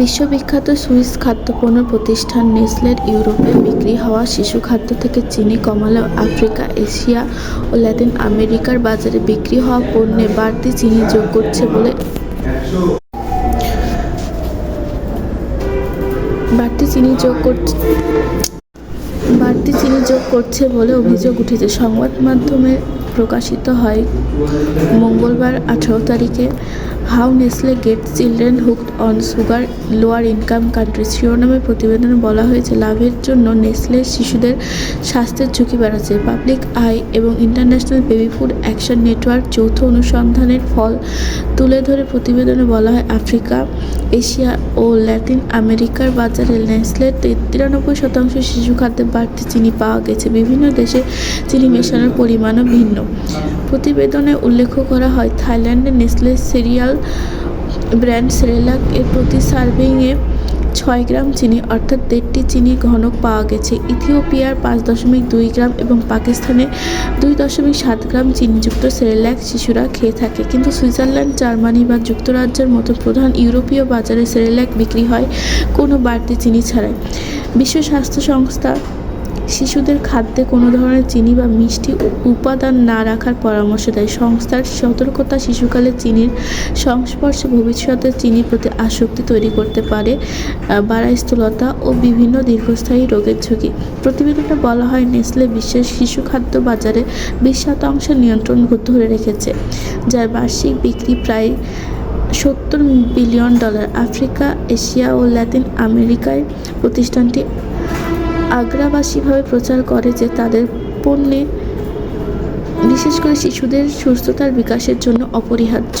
বিশ্ববিখ্যাত সুইস খাদ্যপণ্য প্রতিষ্ঠান নেসলের ইউরোপে বিক্রি হওয়া শিশু খাদ্য থেকে চিনি কমালেও আফ্রিকা, এশিয়া ও ল্যাটিন আমেরিকার বাজারে বিক্রি হওয়া পণ্যে বাড়তি চিনি যোগ করছে বলে বাড়তি চিনি যোগ করছে, বাড়তি চিনি যোগ করছে বলে অভিযোগ উঠেছে। সংবাদ মাধ্যমে প্রকাশিত হয়। মঙ্গলবার আঠারো তারিখে how Nestle get children hooked on sugar lower income country শিরোনামে প্রতিবেদনে বলা হয়েছে, লাভের জন্য নেসলে শিশুদের স্বাস্থ্যের ঝুঁকি বাড়াচ্ছে। পাবলিক আই এবং International Baby Food Action Network যৌথ অনুসন্ধানের ফল তুলে ধরে প্রতিবেদনে বলা হয়, আফ্রিকা, এশিয়া ও ল্যাটিন আমেরিকার বাজারে নেসলের তিরানব্বই শতাংশ শিশু খাদ্যে বাড়তি চিনি পাওয়া গেছে। বিভিন্ন দেশে চিনি মেশানোর পরিমাণও ভিন্ন। প্রতিবেদনে উল্লেখ করা হয়, থাইল্যান্ডে নেসলে সিরিয়াল ব্র্যান্ড সেরেলাক এর প্রতি সার্ভিংয়ে ছয় গ্রাম চিনি, অর্থাৎ দেড়টি চিনি ঘনক পাওয়া গেছে। ইথিওপিয়ার পাঁচ দশমিক দুই গ্রাম এবং পাকিস্তানে দুই দশমিক সাত গ্রাম চিনিযুক্ত সেরেল্যাক শিশুরা খেয়ে থাকে। কিন্তু সুইজারল্যান্ড, জার্মানি বা যুক্তরাজ্যের মতো প্রধান ইউরোপীয় বাজারে সেরেল্যাক বিক্রি হয় কোনো বাড়তি চিনি ছাড়াই। বিশ্ব স্বাস্থ্য সংস্থা শিশুদের খাদ্যে কোনো ধরনের চিনি বা মিষ্টি উপাদান না রাখার পরামর্শ দেয়। সংস্থার সতর্কতা শিশুকালে চিনির সংস্পর্শে ভবিষ্যতে চিনির প্রতি আসক্তি তৈরি করতে পারে বাড়ায় স্থূলতা ও বিভিন্ন দীর্ঘস্থায়ী রোগের ঝুঁকি। প্রতিবেদনে বলা হয়, নেসলে বিশ্বের শিশু খাদ্য বাজারে বিশ শতাংশ নিয়ন্ত্রণ ধরে রেখেছে, যার বার্ষিক বিক্রি প্রায় সত্তর বিলিয়ন ডলার। আফ্রিকা, এশিয়া ও ল্যাটিন আমেরিকায় প্রতিষ্ঠানটি আগ্রাবাসীভাবে প্রচার করে যে তাদের পণ্যে বিশেষ করে শিশুদের সুস্থতার বিকাশের জন্য অপরিহার্য।